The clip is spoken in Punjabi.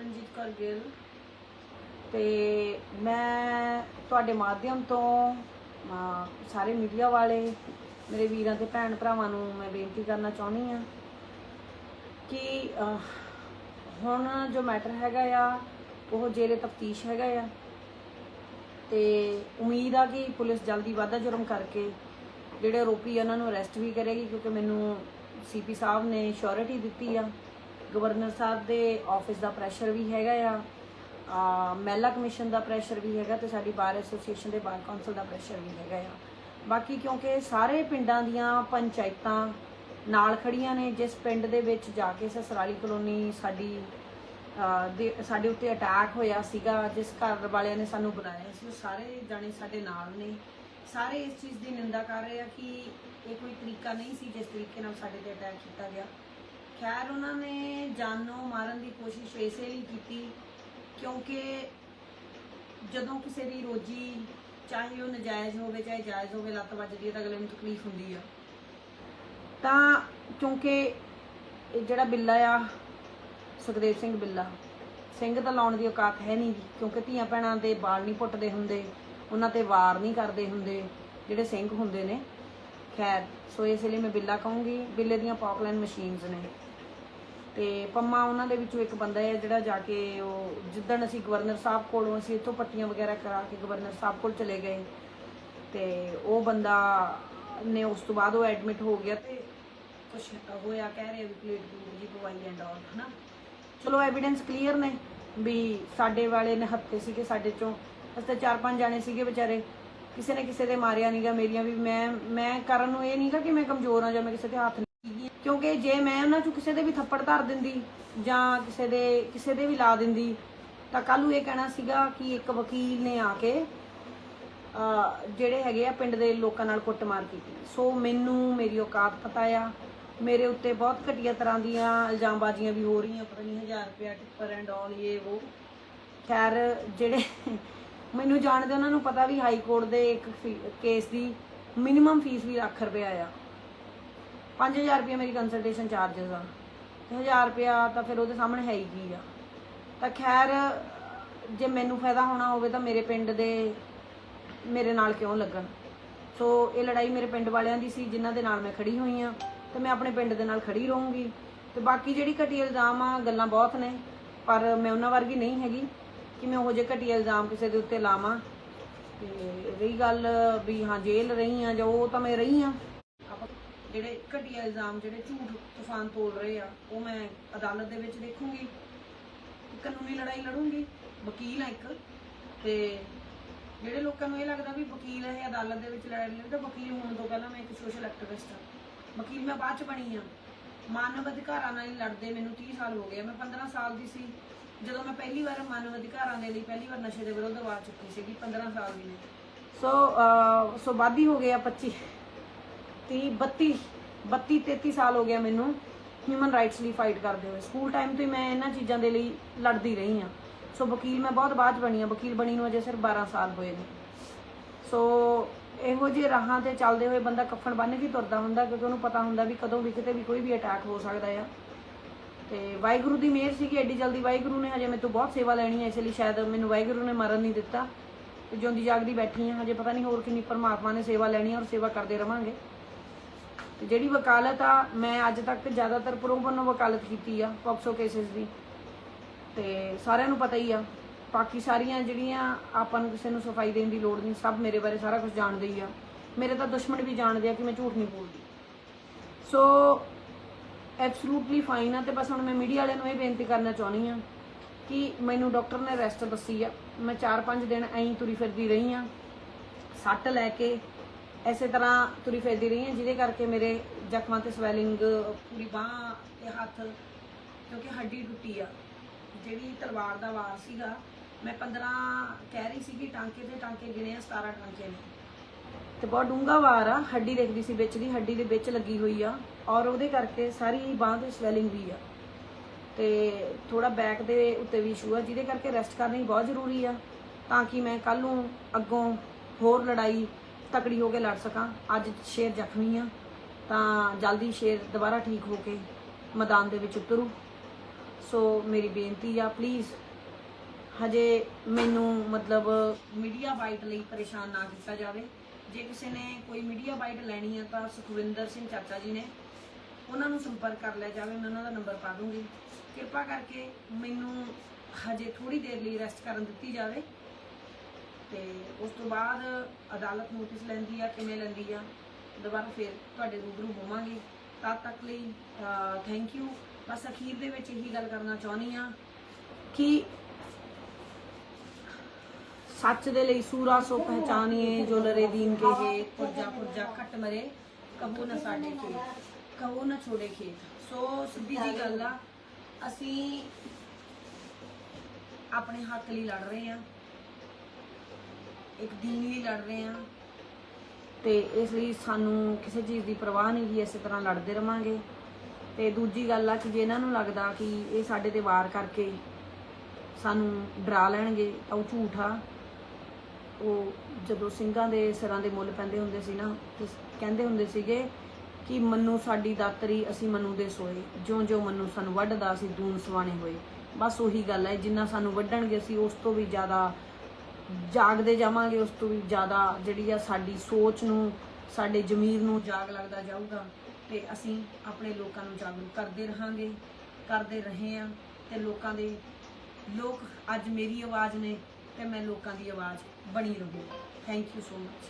ਸਿਮਰਨਜੀਤ ਕੌਰ ਗਿੱਲ। ਤੇ ਮੈਂ ਤੁਹਾਡੇ ਮਾਧਿਅਮ ਤੋਂ ਸਾਰੇ ਮੀਡੀਆ ਵਾਲੇ, ਮੇਰੇ ਵੀਰਾਂ ਤੇ ਭੈਣ ਭਰਾਵਾਂ ਨੂੰ ਮੈਂ ਬੇਨਤੀ ਕਰਨਾ ਚਾਹੁੰਦੀ ਆ ਕਿ ਹੁਣ ਜੋ ਮੈਟਰ ਹੈਗਾ ਆ, ਉਹ ਜੇਰੇ ਤਫਤੀਸ਼ ਹੈਗਾ ਆ। ਤੇ ਉਮੀਦ ਆ ਕਿ ਪੁਲਿਸ ਜਲਦੀ ਵਾਧਾ ਜੁਰਮ ਕਰਕੇ ਜਿਹੜੇ ਆਰੋਪੀ ਉਹਨਾਂ ਨੂੰ ਅਰੈਸਟ ਵੀ ਕਰੇਗੀ, ਕਿਉਂਕਿ ਮੈਨੂੰ ਸੀਪੀ ਸਾਹਿਬ ਨੇ ਸ਼ੋਰਿਟੀ ਦਿੱਤੀ ਆ। ਗਵਰਨਰ ਸਾਹਿਬ ਦੇ ਆਫਿਸ ਦਾ ਪ੍ਰੈਸ਼ਰ ਵੀ ਹੈਗਾ ਆ। ਮਹਿਲਾ ਕਮਿਸ਼ਨ ਦਾ ਪ੍ਰੈਸ਼ਰ ਵੀ ਹੈਗਾ ਤੇ ਸਾਡੀ ਬਾਰ ਐਸੋਸੀਏਸ਼ਨ ਦੇ ਬਾਰ ਕੌਂਸਲ ਦਾ ਪ੍ਰੈਸ਼ਰ ਵੀ ਹੈਗਾ ਆ। ਬਾਕੀ ਕਿਉਂਕਿ ਸਾਰੇ ਪਿੰਡਾਂ ਦੀਆਂ ਪੰਚਾਇਤਾਂ ਨਾਲ ਖੜੀਆਂ ਨੇ, ਜਿਸ ਪਿੰਡ ਦੇ ਵਿੱਚ ਜਾ ਕੇ ਸਸਰਾਲੀ ਕਲੋਨੀ ਸਾਡੀ ਦੇ, ਸਾਡੇ ਉੱਤੇ ਅਟੈਕ ਹੋਇਆ ਸੀਗਾ, ਜਿਸ ਘਰ ਵਾਲਿਆਂ ਨੇ ਸਾਨੂੰ ਬੁਲਾਇਆ ਸੀ, ਉਹ ਸਾਰੇ ਜਾਣੇ ਸਾਡੇ ਨਾਲ ਨੇ। ਸਾਰੇ ਇਸ ਚੀਜ਼ ਦੀ ਨਿੰਦਾ ਕਰ ਰਹੇ ਆ ਕਿ ਇਹ ਕੋਈ ਤਰੀਕਾ ਨਹੀਂ ਸੀ ਜਿਸ ਤਰੀਕੇ ਨਾਲ ਸਾਡੇ ਤੇ ਅਟੈਕ ਕੀਤਾ ਗਿਆ। ਖੈਰ, ਉਹਨਾਂ ਨੇ ਜਾਨੋਂ ਮਾਰਨ ਦੀ ਕੋਸ਼ਿਸ਼ ਇਸੇ ਲਈ ਕੀਤੀ, ਕਿਉਂਕਿ ਜਦੋਂ ਕਿਸੇ ਦੀ ਰੋਜੀ ਚਾਹੇ ਉਹ ਨਜਾਇਜ਼ ਹੋਵੇ, ਚਾਹੇ ਜਾਇਜ਼ ਹੋਵੇ, ਲੱਤ ਵੱਜਦੀ ਹੈ ਤਾਂ ਅਗਲੇ ਨੂੰ ਤਕਲੀਫ ਹੁੰਦੀ ਆ। ਤਾਂ ਕਿਉਂਕਿ ਇਹ ਜਿਹੜਾ ਬਿੱਲਾ ਆ, ਸੁਖਦੇਵ ਸਿੰਘ ਬਿੱਲਾ, ਸਿੰਘ ਤਾਂ ਲਾਉਣ ਦੀ ਔਕਾਤ ਹੈ ਨਹੀਂ ਕਿਉਂਕਿ ਧੀਆਂ ਭੈਣਾਂ ਦੇ ਬਾਲ ਨਹੀਂ ਪੁੱਟਦੇ ਹੁੰਦੇ, ਉਹਨਾਂ ਤੇ ਵਾਰ ਨਹੀਂ ਕਰਦੇ ਹੁੰਦੇ, ਜਿਹੜੇ ਸਿੰਘ ਹੁੰਦੇ ਨੇ। ਖੈਰ, ਸੋ ਇਸ ਲਈ ਮੈਂ ਬਿੱਲਾ ਕਹੂੰਗੀ, ਬਿੱਲੇ ਦੀਆਂ ਪੌਪਲਾਈਨ ਮਸ਼ੀਨਸ ਨੇ। ਤੇ ਪੰਮਾ ਉਹਨਾਂ ਦੇ ਵਿੱਚੋਂ ਇੱਕ ਬੰਦਾ ਹੈ ਜਿਹੜਾ ਜਾ ਕੇ ਉਹ ਜਿੱਦਣ ਅਸੀਂ ਗਵਰਨਰ ਸਾਹਿਬ ਕੋਲੋਂ ਅਸੀਂ ਇੱਥੋਂ ਪੱਟੀਆਂ ਵਗੈਰਾ ਕਰਾ ਕੇ ਗਵਰਨਰ ਸਾਹਿਬ ਕੋਲ ਚਲੇ ਗਏ ਤੇ ਉਹ ਬੰਦਾ ਨੇ ਉਸ ਤੋਂ ਬਾਅਦ ਉਹ ਐਡਮਿਟ ਹੋ ਗਿਆ ਤੇ ਕੁਝ ਹੋਇਆ, ਕਹਿ ਰਹੇ ਵੀ ਪਲੇਟ ਦੂਰ ਜੀ ਪਵਾਈ ਐਂਡ ਆਲ ਹਨਾ? ਚਲੋ ਐਵੀਡੈਂਸ ਕਲੀਅਰ ਨੇ ਵੀ ਸਾਡੇ ਵਾਲੇ ਨੇ ਹੱਥੇ ਸੀਗੇ, ਸਾਡੇ ਚੋਂ। ਅਸੀਂ ਚਾਰ ਪੰਜ ਜਾਣੇ ਸੀਗੇ ਵਿਚਾਰੇ। ਕਿਸੇ ਨੇ ਕਿਸੇ ਦੇ ਮਾਰਿਆ ਨਹੀਂਗਾ ਮੇਰੀਆਂ ਵੀ ਮੈਂ ਮੈਂ ਕਰਨ ਨੂੰ ਇਹ ਨਹੀਂਗਾ ਕਿ ਮੈਂ ਕਮਜ਼ੋਰ ਹਾਂ ਜਾਂ ਮੈਂ ਕਿਸੇ ਦੇ ਹੱਥ ਨਹੀਂ ਕਿਉਂਕਿ ਜੇ ਮੈਂ ਉਹਨਾਂ ਚੋਂ ਕਿਸੇ ਦੇ ਵੀ ਥੱਪੜ ਧਰ ਦਿੰਦੀ ਜਾਂ ਕਿਸੇ ਦੇ ਕਿਸੇ ਦੇ ਵੀ ਲਾ ਦਿੰਦੀ, ਤਾਂ ਕੱਲ ਨੂੰ ਇਹ ਕਹਿਣਾ ਸੀਗਾ ਕਿ ਇੱਕ ਵਕੀਲ ਨੇ ਆ ਕੇ ਜਿਹੜੇ ਹੈਗੇ ਆ ਪਿੰਡ ਦੇ ਲੋਕਾਂ ਨਾਲ ਕੁੱਟਮਾਰ ਕੀਤੀ। ਸੋ ਮੈਨੂੰ, ਮੇਰੀ ਔਕਾਤ ਪਤਾ ਆ। ਮੇਰੇ ਉੱਤੇ ਬਹੁਤ ਘਟੀਆ ਤਰ੍ਹਾਂ ਦੀਆਂ ਇਲਜ਼ਾਮਬਾਜ਼ੀਆਂ ਵੀ ਹੋ ਰਹੀਆਂ, ਪਤਾ ਨਹੀਂ 1000 ਰੁਪਿਆ ਟਿੱਪਰ ਐਂਡ ਆਲ ਇਹ ਉਹ ਖੈਰ, ਜਿਹੜੇ ਮੈਨੂੰ ਜਾਣਦੇ ਉਹਨਾਂ ਨੂੰ ਪਤਾ ਵੀ ਹਾਈ ਕੋਰਟ ਦੇ ਇੱਕ ਕੇਸ ਦੀ ਮਿਨੀਮਮ ਫੀਸ ਵੀ ਲੱਖ ਰੁਪਇਆ ਆ। 5000 ਰੁਪਇਆ ਮੇਰੀ ਕੰਸਲਟੇਸ਼ਨ ਚਾਰजेस ਆ। ਤੇ 1000 ਰੁਪਇਆ ਤਾਂ ਫਿਰ ਉਹਦੇ ਸਾਹਮਣੇ ਹੈ ਹੀ ਕੀ ਆ। ਤਾਂ ਖੈਰ, ਜੇ ਮੈਨੂੰ ਫਾਇਦਾ ਹੋਣਾ ਹੋਵੇ ਤਾਂ ਮੇਰੇ ਪਿੰਡ ਦੇ ਮੇਰੇ ਨਾਲ ਕਿਉਂ ਲੱਗਣ? ਸੋ ਇਹ ਲੜਾਈ ਮੇਰੇ ਪਿੰਡ ਵਾਲਿਆਂ ਦੀ ਸੀ, ਜਿਨ੍ਹਾਂ ਦੇ ਨਾਲ ਮੈਂ ਖੜੀ ਹੋਈ ਆ। ਤੇ ਮੈਂ ਆਪਣੇ ਪਿੰਡ ਦੇ ਨਾਲ ਖੜੀ ਰਹੂੰਗੀ। ਤੇ ਬਾਕੀ ਜਿਹੜੀ ਘਟੀ ਇਲਜ਼ਾਮ ਆ, ਗੱਲਾਂ ਬਹੁਤ ਨੇ। ਪਰ ਮੈਂ ਉਹਨਾਂ ਵਰਗੀ ਨਹੀਂ ਹੈਗੀ ਕਿ ਮੈਂ ਉਹ ਜਿਹੇ ਘਟੀ ਇਲਜ਼ਾਮ ਕਿਸੇ ਦੇ ਉੱਤੇ ਲਾਵਾਂ। ਤੇ ਰਹੀ ਗੱਲ ਵੀ ਹਾਂ, ਜੇਲ੍ਹ ਰਹੀ ਆ ਜਾਂ ਉਹ ਤਾਂ ਮੈਂ ਰਹੀ ਆ। ਜਿਹੜੇ ਘਟੀਆ ਇਲਜ਼ਾਮ ਜਿਹੜੇ ਝੂਠ ਤੂਫਾਨ ਤੋਲ ਰਹੇ ਆ ਉਹ ਮੈਂ ਅਦਾਲਤ ਦੇ ਵਿੱਚ ਦੇਖੂੰਗੀ। ਕਾਨੂੰਨੀ ਲੜਾਈ ਲੜੂੰਗੀ। ਵਕੀਲ ਆ ਇੱਕ। ਤੇ ਜਿਹੜੇ ਲੋਕਾਂ ਨੂੰ ਇਹ ਲੱਗਦਾ ਵੀ ਵਕੀਲ ਇਹ ਅਦਾਲਤ ਦੇ ਵਿੱਚ ਲੜ ਲੈਂਦੇ ਵਕੀਲ ਹੋਣ ਤੋਂ ਪਹਿਲਾਂ ਮੈਂ ਇੱਕ ਸੋਸ਼ਲ ਐਕਟਿਵਿਸਟ ਹਾਂ ਵਕੀਲ ਮੈਂ ਬਾਅਦ ਚ ਬਣੀ ਆ। ਮਾਨਵ ਅਧਿਕਾਰਾਂ ਨਾਲ ਲੜਦੇ ਮੈਨੂੰ 30 ਸਾਲ ਹੋ ਗਏ ਮੈਂ 15 ਸਾਲ ਦੀ ਸੀ। ਜਦੋਂ ਮੈਂ ਪਹਿਲੀ ਵਾਰ ਮਾਨਵ ਅਧਿਕਾਰਾਂ ਦੇ ਲਈ ਪਹਿਲੀ ਵਾਰ ਨਸ਼ੇ ਦੇ ਵਿਰੁੱਧ ਆਵਾਜ਼ ਚੁੱਕੀ ਸੀਗੀ 15 ਸਾਲ ਦੀ ਨੇ ਸੋ ਅਹ, ਸੋ ਵਾਦੀ ਹੋ ਗਿਆ 25 30 32 32 33 ਸਾਲ ਹੋ ਗਿਆ ਮੈਨੂੰ ਹਿਊਮਨ ਰਾਈਟਸ ਲਈ ਫਾਈਟ ਕਰਦੇ ਹੋਏ। ਸਕੂਲ ਟਾਈਮ ਤੋਂ ਹੀ ਮੈਂ ਇਹਨਾਂ ਚੀਜ਼ਾਂ ਦੇ ਲਈ ਲੜਦੀ ਰਹੀ ਹਾਂ। ਸੋ ਵਕੀਲ ਮੈਂ ਬਹੁਤ ਬਾਅਦ 'ਚ ਬਣੀ ਹਾਂ। ਵਕੀਲ ਬਣੀ ਨੂੰ ਅਜੇ ਸਿਰਫ 12 ਸਾਲ ਹੋਏ ਨੇ। ਸੋ ਇਹੋ ਜਿਹੇ ਰਾਹਾਂ ਤੇ ਚੱਲਦੇ ਹੋਏ ਬੰਦਾ ਕੱਫਣ ਬੰਨ ਕੇ ਤੁਰਦਾ ਹੁੰਦਾ ਕਿਉਂਕਿ ਉਹਨੂੰ ਪਤਾ ਹੁੰਦਾ ਵੀ ਕਦੋਂ ਵੀ ਕਿਤੇ ਵੀ ਕੋਈ ਵੀ ਅਟੈਕ ਹੋ ਸਕਦਾ ਆ। ਤੇ ਵਾਹਿਗੁਰੂ ਦੀ ਮਿਹਰ ਸੀ ਕਿ ਐਡੀ ਜਲਦੀ। ਵਾਹਿਗੁਰੂ ਨੇ ਹਜੇ ਮੇਰੇ ਤੋਂ ਬਹੁਤ ਸੇਵਾ ਲੈਣੀ ਹੈ ਇਸ ਲਈ ਸ਼ਾਇਦ ਮੈਨੂੰ ਵਾਹਿਗੁਰੂ ਨੇ ਮਰਨ ਨਹੀਂ ਦਿੱਤਾ। ਤੇ ਜਿਉਂਦੀ ਜਾਗਦੀ ਬੈਠੀ ਹਾਂ। ਹਜੇ ਪਤਾ ਨਹੀਂ ਹੋਰ ਕਿੰਨੀ ਪਰਮਾਤਮਾ ਨੇ ਸੇਵਾ ਲੈਣੀ ਹੈ ਔਰ ਸੇਵਾ ਕਰਦੇ ਰਵਾਂਗੇ। ਜਿਹੜੀ ਵਕਾਲਤ ਆ, ਮੈਂ ਅੱਜ ਤੱਕ ਜ਼ਿਆਦਾਤਰ ਪ੍ਰੋ ਵੱਲੋਂ ਵਕਾਲਤ ਕੀਤੀ ਆ, ਪੌਕਸੋ ਕੇਸਿਸ ਦੀ। ਤੇ ਸਾਰਿਆਂ ਨੂੰ ਪਤਾ ਹੀ ਆ, ਬਾਕੀ ਸਾਰੀਆਂ ਜਿਹੜੀਆਂ ਆਪਾਂ ਨੂੰ ਕਿਸੇ ਨੂੰ ਸਫ਼ਾਈ ਦੇਣ ਦੀ ਲੋੜ ਨਹੀਂ, ਸਭ ਮੇਰੇ ਬਾਰੇ ਸਾਰਾ ਕੁਝ ਜਾਣਦੇ ਹੀ ਆ। ਮੇਰੇ ਤਾਂ ਦੁਸ਼ਮਣ ਵੀ ਜਾਣਦੇ ਆ ਕਿ ਮੈਂ ਝੂਠ ਨਹੀਂ ਬੋਲਦੀ। ਸੋ ਐਬਸੋਲੂਟਲੀ ਫਾਈਨ ਆ, ਤੇ ਬਸ ਹੁਣ ਮੈਂ ਮੀਡੀਆ ਵਾਲਿਆਂ ਨੂੰ ਇਹ ਬੇਨਤੀ ਕਰਨਾ ਚਾਹੁੰਦੀ ਆ ਕਿ ਮੈਨੂੰ ਡਾਕਟਰ ਨੇ ਰੈਸਟ ਦੱਸੀ ਆ। ਮੈਂ 4-5 ਦਿਨ ਐਂ ਤੁਰੀ ਫਿਰਦੀ ਰਹੀ ਆ, ਸੱਟ ਲੈ ਕੇ ਐਸੇ ਤਰ੍ਹਾਂ ਤੁਰੀ ਫਿਰਦੀ ਰਹੀ ਹਾਂ, ਜਿਹਦੇ ਕਰਕੇ ਮੇਰੇ ਜ਼ਖਮਾਂ ਤੇ ਸਵੈਲਿੰਗ ਪੂਰੀ ਬਾਹ ਤੇ ਹੱਥ, ਕਿਉਂਕਿ ਹੱਡੀ ਟੁੱਟੀ ਆ। ਜਿਹੜੀ ਤਲਵਾਰ ਦਾ ਵਾਰ ਸੀਗਾ, ਮੈਂ 15 ਕਹਿ ਰਹੀ ਸੀ ਕਿ ਟਾਂਕੇ ਤੇ ਟਾਂਕੇ ਗਿਣੇ ਆ 17 ਟਾਂਕੇ ਨੇ। ਤੇ ਬਹੁਤ ਡੂੰਘਾ ਵਾਰ ਆ, ਹੱਡੀ ਦੇਖਦੀ ਸੀ ਵਿੱਚ ਦੀ, ਹੱਡੀ ਦੇ ਵਿੱਚ ਲੱਗੀ ਹੋਈ ਆ, ਔਰ ਉਹਦੇ ਕਰਕੇ ਸਾਰੀ ਬਾਹ ਤੇ ਸਵੈਲਿੰਗ ਵੀ ਆ। ਤੇ ਥੋੜਾ ਬੈਕ ਦੇ ਉੱਤੇ ਵੀ ਇਸ਼ੂ ਆ, ਜਿਹਦੇ ਕਰਕੇ ਰੈਸਟ ਕਰਨੀ ਬਹੁਤ ਜ਼ਰੂਰੀ ਆ, ਤਾਂ ਕਿ ਮੈਂ ਕੱਲ ਨੂੰ ਅੱਗੋਂ ਹੋਰ ਲੜਾਈ ਤਕੜੀ ਹੋ ਕੇ ਲੜ ਸਕਾਂ। ਅੱਜ ਸ਼ੇਰ ਜ਼ਖਮੀ ਆ, ਤਾਂ ਜਲਦੀ ਸ਼ੇਰ ਦੁਬਾਰਾ ਠੀਕ ਹੋ ਕੇ ਮੈਦਾਨ ਦੇ ਵਿੱਚ ਉਤਰੂ। ਸੋ ਮੇਰੀ ਬੇਨਤੀ ਆ ਪਲੀਜ਼ ਹਜੇ ਮੈਨੂੰ ਮਤਲਬ ਮੀਡੀਆ ਬਾਈਟ ਲਈ ਪਰੇਸ਼ਾਨ ਨਾ ਕੀਤਾ ਜਾਵੇ। ਜੇ ਕਿਸੇ ਨੇ ਕੋਈ ਮੀਡੀਆ ਬਾਈਟ ਲੈਣੀ ਆ, ਤਾਂ ਸੁਖਵਿੰਦਰ ਸਿੰਘ ਚਾਚਾ ਜੀ ਨੇ ਉਹਨਾਂ ਨੂੰ ਸੰਪਰਕ ਕਰ ਲਿਆ ਜਾਵੇ, ਮੈਂ ਉਹਨਾਂ ਦਾ ਨੰਬਰ ਪਾ ਦੂੰਗੀ। ਕਿਰਪਾ ਕਰਕੇ ਮੈਨੂੰ ਹਜੇ ਥੋੜੀ ਦੇਰ ਲਈ ਰੈਸਟ ਕਰਨ ਦਿੱਤੀ ਜਾਵੇ। ਤੇ ਉਸ ਤੋਂ ਬਾਅਦ ਅਦਾਲਤ ਨੋਟਿਸ ਲੈਂਦੀ ਆ ਕਿਵੇਂ ਲੈਂਦੀ ਆ ਦੁਬਾਰਾ ਫਿਰ ਤੁਹਾਡੇ ਰੂਬਰੂ ਹੋਵਾਂਗੇ। ਤਦ ਤੱਕ ਲਈ ਥੈਂਕ ਯੂ ਬਸ ਅਖੀਰ ਦੇ ਵਿੱਚ ਇਹੀ ਗੱਲ ਕਰਨਾ ਚਾਹੁੰਦੀ ਆ ਕਿ ਸੱਚ ਦੇ ਲਈ ਸੂਰਾ ਸੋ ਪਹਿਚਾਨੀਏ ਜੋ ਲਰੇ ਦੀਨ ਕੇ ਹੈ, ਪੁਰਜਾ ਪੁਰਜਾ ਖੱਟ ਮਰੇ ਕਬੂ ਨਾ ਸਾਡੇ ਖੇਤ ਕਬੂ ਨਾ ਛੋੜੇ ਖੇਤ। ਸੋ ਸਿੱਧੀ ਜੀ ਗੱਲ ਆ, ਅਸੀਂ ਆਪਣੇ ਹੱਕ ਲਈ ਲੜ ਰਹੇ ਆ। ਇੱਕ ਦੀਨ ਲਈ ਲੜ ਰਹੇ ਆ ਤੇ ਇਸ ਲਈ ਸਾਨੂੰ ਕਿਸੇ ਚੀਜ਼ ਦੀ ਪਰਵਾਹ ਨਹੀਂ ਜੀ ਇਸੇ ਤਰ੍ਹਾਂ ਲੜਦੇ ਰਵਾਂਗੇ। ਤੇ ਦੂਜੀ ਗੱਲ ਆ ਕਿ ਜੇ ਇਹਨਾਂ ਨੂੰ ਲੱਗਦਾ ਕਿ ਇਹ ਸਾਡੇ ਤੇ ਵਾਰ ਕਰਕੇ ਸਾਨੂੰ ਡਰਾ ਲੈਣਗੇ, ਤਾਂ ਉਹ ਝੂਠ ਆ। ਉਹ ਜਦੋਂ ਸਿੰਘਾਂ ਦੇ ਸਿਰਾਂ ਦੇ ਮੁੱਲ ਪੈਂਦੇ ਹੁੰਦੇ ਸੀ ਨਾ ਕਹਿੰਦੇ ਹੁੰਦੇ ਸੀਗੇ ਕਿ ਮੰਨੂ ਸਾਡੀ ਦਾਤਰੀ, ਅਸੀਂ ਮੰਨੂ ਦੇ ਸੋਏ। ਜਿਉਂ ਜਿਉਂ ਮੰਨੂ ਸਾਨੂੰ ਵੱਢਦਾ ਸੀ ਦੂਨ ਸਵਾਣੇ ਹੋਏ। ਬਸ ਉਹੀ ਗੱਲ ਹੈ ਜਿੰਨਾ ਸਾਨੂੰ ਵੱਢਣਗੇ, ਅਸੀਂ ਉਸ ਤੋਂ ਵੀ ਜ਼ਿਆਦਾ ਜਾਗਦੇ ਜਾਵਾਂਗੇ, ਉਸ ਤੋਂ ਵੀ ਜ਼ਿਆਦਾ ਜਿਹੜੀ ਆ ਸਾਡੀ ਸੋਚ ਨੂੰ, ਸਾਡੇ ਜ਼ਮੀਰ ਨੂੰ ਜਾਗ ਲੱਗਦਾ ਜਾਊਗਾ ਤੇ ਅਸੀਂ ਆਪਣੇ ਲੋਕਾਂ ਨੂੰ ਜਾਗਰੂਕ ਕਰਦੇ ਰਹਾਂਗੇ, ਕਰਦੇ ਰਹੇ ਆ ਤੇ ਲੋਕਾਂ ਦੇ ਲੋਕ ਅੱਜ ਮੇਰੀ ਆਵਾਜ਼ ਨੇ ਤੇ ਮੈਂ ਲੋਕਾਂ ਦੀ ਆਵਾਜ਼ ਬਣੀ ਰਹੂ। Thank you so much